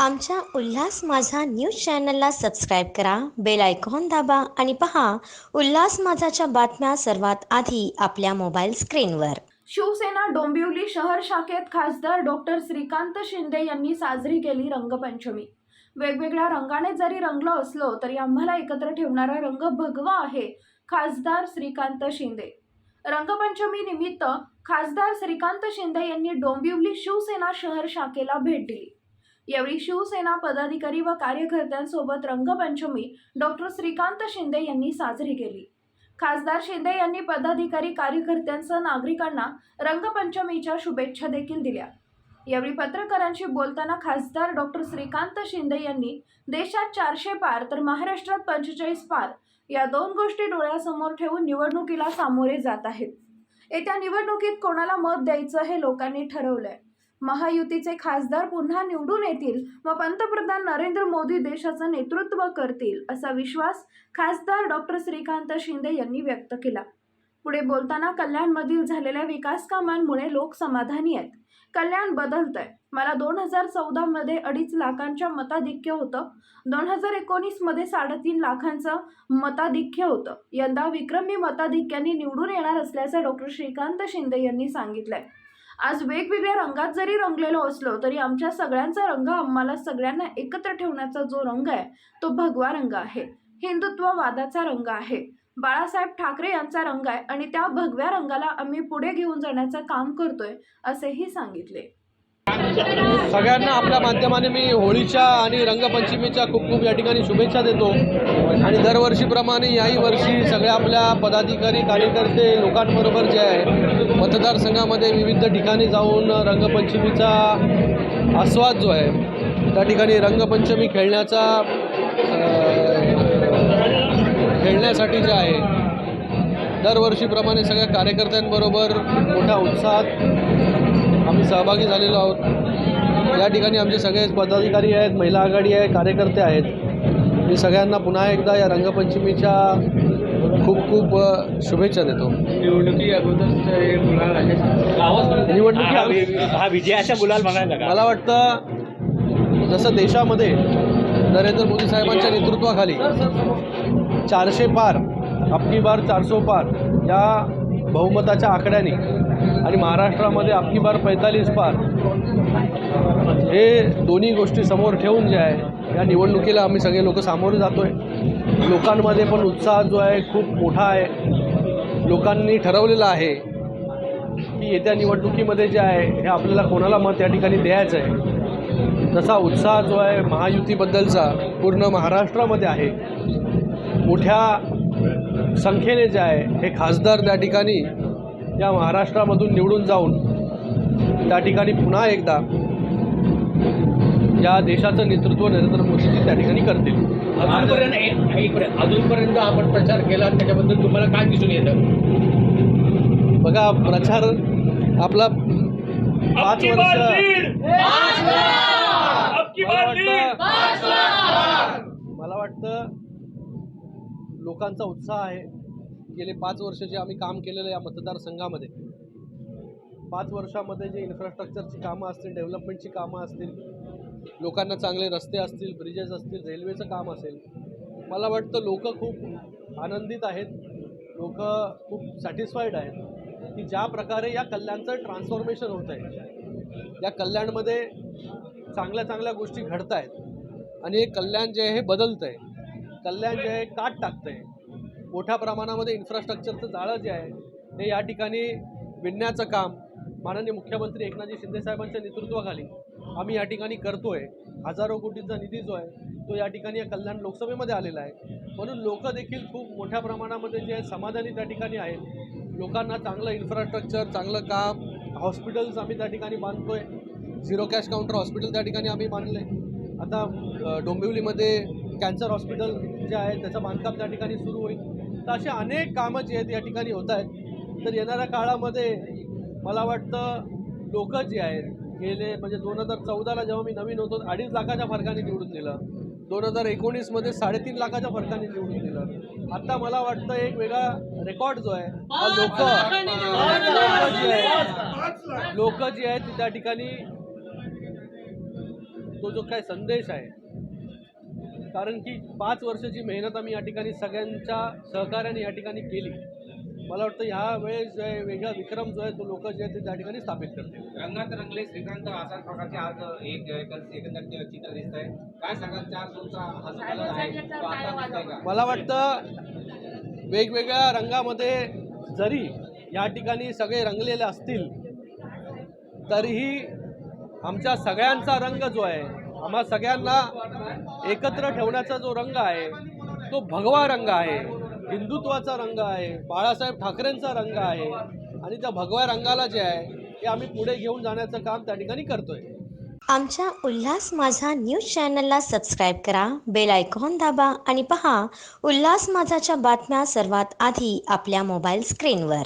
आमच्या उल्हास माझा न्यूज चॅनलला सबस्क्राईब करा बेल आयकॉन दाबा आणि पहा उल्हास माझाच्या बातम्या सर्वात आधी आपल्या मोबाईल स्क्रीनवर. शिवसेना डोंबिवली शहर शाखेत खासदार डॉक्टर श्रीकांत शिंदे यांनी साजरी केली रंगपंचमी. वेगवेगळ्या रंगाने जरी रंगलो असलो तरी आम्हाला एकत्र ठेवणारा रंग भगवा आहे खासदार श्रीकांत शिंदे. रंगपंचमी निमित्त खासदार श्रीकांत शिंदे यांनी डोंबिवली शिवसेना शहर शाखेला भेट दिली. यावेळी शिवसेना पदाधिकारी व कार्यकर्त्यांसोबत रंगपंचमी डॉक्टर श्रीकांत शिंदे यांनी साजरी केली. खासदार शिंदे यांनी पदाधिकारी कार्यकर्त्यांसह नागरिकांना रंगपंचमीच्या शुभेच्छा देखील दिल्या. यावेळी पत्रकारांशी बोलताना खासदार डॉक्टर श्रीकांत शिंदे यांनी देशात चारशे पार तर महाराष्ट्रात पंचेचाळीस पार या दोन गोष्टी डोळ्यासमोर ठेवून निवडणुकीला सामोरे जात आहेत. येत्या निवडणुकीत कोणाला मत द्यायचं हे लोकांनी ठरवलंय. महायुतीचे खासदार पुन्हा निवडून येतील. व पंतप्रधान नरेंद्र मोदी देशाचं नेतृत्व करतील असा विश्वास खासदार डॉक्टर श्रीकांत शिंदे यांनी व्यक्त केला. पुढे बोलताना कल्याणमधील झालेल्या विकास कामांमुळे लोक समाधानी आहेत. कल्याण बदलतंय. मला दोन हजार चौदामध्ये अडीच लाखांच्या मताधिक्य होतं. दोन हजार एकोणीसमध्ये साडेतीन लाखांचं मताधिक्य होतं. यंदा विक्रमी मताधिक्याने निवडून येणार असल्याचं डॉक्टर श्रीकांत शिंदे यांनी सांगितलंय. आज वेगवेगळ्या रंगात जरी रंगलेलो असलो तरी आमच्या सगळ्यांचा रंग आम्हाला सगळ्यांना एकत्र ठेवण्याचा जो रंग आहे तो भगवा रंग आहे. हिंदुत्ववादाचा रंग आहे. बाळासाहेब ठाकरे यांचा रंग आहे आणि त्या भगव्या रंगाला आम्ही पुढे घेऊन जाण्याचं काम करतोय असेही सांगितले. सगळ्यांना आपल्या माध्यमाने मी होळीच्या आणि रंगपंचमीच्या खूप खूप या ठिकाणी शुभेच्छा देतो. आणि दरवर्षीप्रमाणे याही वर्षी सगळ्या आपल्या पदाधिकारी कार्यकर्ते लोकांबरोबर जे आहे मतदारसंघामध्ये विविध ठिकाणी जाऊन रंगपंचमीचा आस्वाद जो आहे त्या ठिकाणी रंगपंचमी खेळण्याचा खेळण्यासाठी जे आहे दरवर्षीप्रमाणे सगळ्या कार्यकर्त्यांबरोबर मोठ्या उत्साहात सहभागी झालेलो आहोत. या ठिकाणी आमचे सगळे पदाधिकारी आहेत महिला आघाडी आहे कार्यकर्ते आहेत. मी सगळ्यांना पुन्हा एकदा या रंगपंचमीच्या खूप खूप शुभेच्छा देतो. निवडणुकी हे हा हा मला वाटतं जसं देशामध्ये नरेंद्र मोदी साहेबांच्या नेतृत्वाखाली चारशे पार अबकी बार चारसो पार या बहुमताच्या आकड्याने आणि महाराष्ट्रामध्ये अबकी बार पैतालीस पार. हे दोन्ही गोष्टी समोर ठेवून जे आहे या निवडणुकीला आम्ही सगळे लोक सामोरे जातो आहे लोकांमध्ये पण उत्साह जो आहे खूप मोठा आहे. लोकांनी ठरवलेलं आहे की येत्या निवडणुकीमध्ये जे आहे हे आपल्याला कोणाला मत या ठिकाणी द्यायचं आहे? तसा उत्साह जो आहे महायुतीबद्दलचा पूर्ण महाराष्ट्रामध्ये आहे. मोठ्या संख्येने जे आहे हे खासदार त्या ठिकाणी या महाराष्ट्रामधून निवडून जाऊन त्या ठिकाणी पुन्हा एकदा या देशाचं नेतृत्व नरेंद्र मोदीजी त्या ठिकाणी करतील. अजूनपर्यंत आपण प्रचार केला त्याच्याबद्दल तुम्हाला काय दिसून येतं? बघा प्रचार आपला पाच वर्ष मला वाटतं मला वाटतं लोकांचा उत्साह आहे. गेले पाच वर्ष जे आम्ही काम केलेलं या मतदारसंघामध्ये पाच वर्षामध्ये जे इन्फ्रास्ट्रक्चरची कामं असतील डेव्हलपमेंटची कामं असतील लोकांना चांगले रस्ते असतील ब्रिजेस असतील रेल्वेचं काम असेल मला वाटतं लोक खूप आनंदित आहेत लोक खूप सॅटिस्फाईड आहेत की ज्या प्रकारे या कल्याणचं ट्रान्सफॉर्मेशन होत आहे या कल्याणमध्ये चांगल्या चांगल्या गोष्टी घडत आहेत आणि हे कल्याण जे आहे हे बदलतं आहे कल्याण जे आहे काट टाकतं आहे मोठ्या प्रमाणामध्ये इन्फ्रास्ट्रक्चरचं जाळं जे आहे ते या ठिकाणी विणण्याचं काम माननीय मुख्यमंत्री एकनाथजी शिंदेसाहेबांच्या नेतृत्वाखाली आम्ही या ठिकाणी करतो आहे हजारो कोटींचा निधी जो आहे तो या ठिकाणी या कल्याण लोकसभेमध्ये आलेला आहे. म्हणून लोक देखील खूप मोठ्या प्रमाणामध्ये जे आहे समाधानी त्या ठिकाणी आहेत. लोकांना चांगलं इन्फ्रास्ट्रक्चर चांगलं काम हॉस्पिटल्स आम्ही त्या ठिकाणी बांधतो आहे झिरो कॅश काउंटर हॉस्पिटल त्या ठिकाणी आम्ही बांधले आता डोंबिवलीमध्ये कॅन्सर हॉस्पिटल जे आहे त्याचं बांधकाम त्या ठिकाणी सुरू होईल. तर असे अनेक कामं जी आहेत या ठिकाणी होत आहेत. तर येणाऱ्या काळामध्ये मला वाटतं लोक जे आहेत गेले म्हणजे दोन हजार चौदाला जेव्हा मी नवीन होतो अडीच लाखाच्या फरकाने निवडून दिलं. दोन हजार एकोणीसमध्ये साडेतीन लाखाच्या फरकाने निवडून दिलं. आता मला वाटतं एक वेगळा रेकॉर्ड जो आहे हा लोक लोक जी आहेत लोक जी आहेत ती त्या ठिकाणी तो जो काय संदेश आहे कारण की पाच वर्षाची मेहनत आम्ही या ठिकाणी सगळ्यांच्या सहकार्याने या ठिकाणी केली. मला वाटतं ह्या वेळेस जो आहे वेगळा विक्रम जो आहे तो लोक जे आहेत ते त्या ठिकाणी स्थापित करतील. रंगात रंगले श्रीकांत अशा प्रकारचे आज एक एकंदर एकंदर चित्र दिसत आहे. काय सांगाल? चार दिवसा हा आहे. मला वाटतं वेगवेगळ्या रंगामध्ये जरी या ठिकाणी सगळे रंगलेले असतील तरीही आमच्या सगळ्यांचा रंग जो आहे आम्हा सगळ्यांना एकत्र ठेवण्याचा जो रंग आहे तो भगवा रंग आहे हिंदुत्वाचा रंग आहे बाळासाहेब ठाकरेंचा रंग आहे आणि त्या भगव्या रंगाला जे आहे ते आम्ही पुढे घेऊन जाण्याचं काम त्या ठिकाणी करतोय. आमच्या उल्हास माझा न्यूज चॅनलला सबस्क्राईब करा बेल आयकॉन दाबा आणि पहा उल्हास माझाच्या बातम्या सर्वात आधी आपल्या मोबाईल स्क्रीनवर.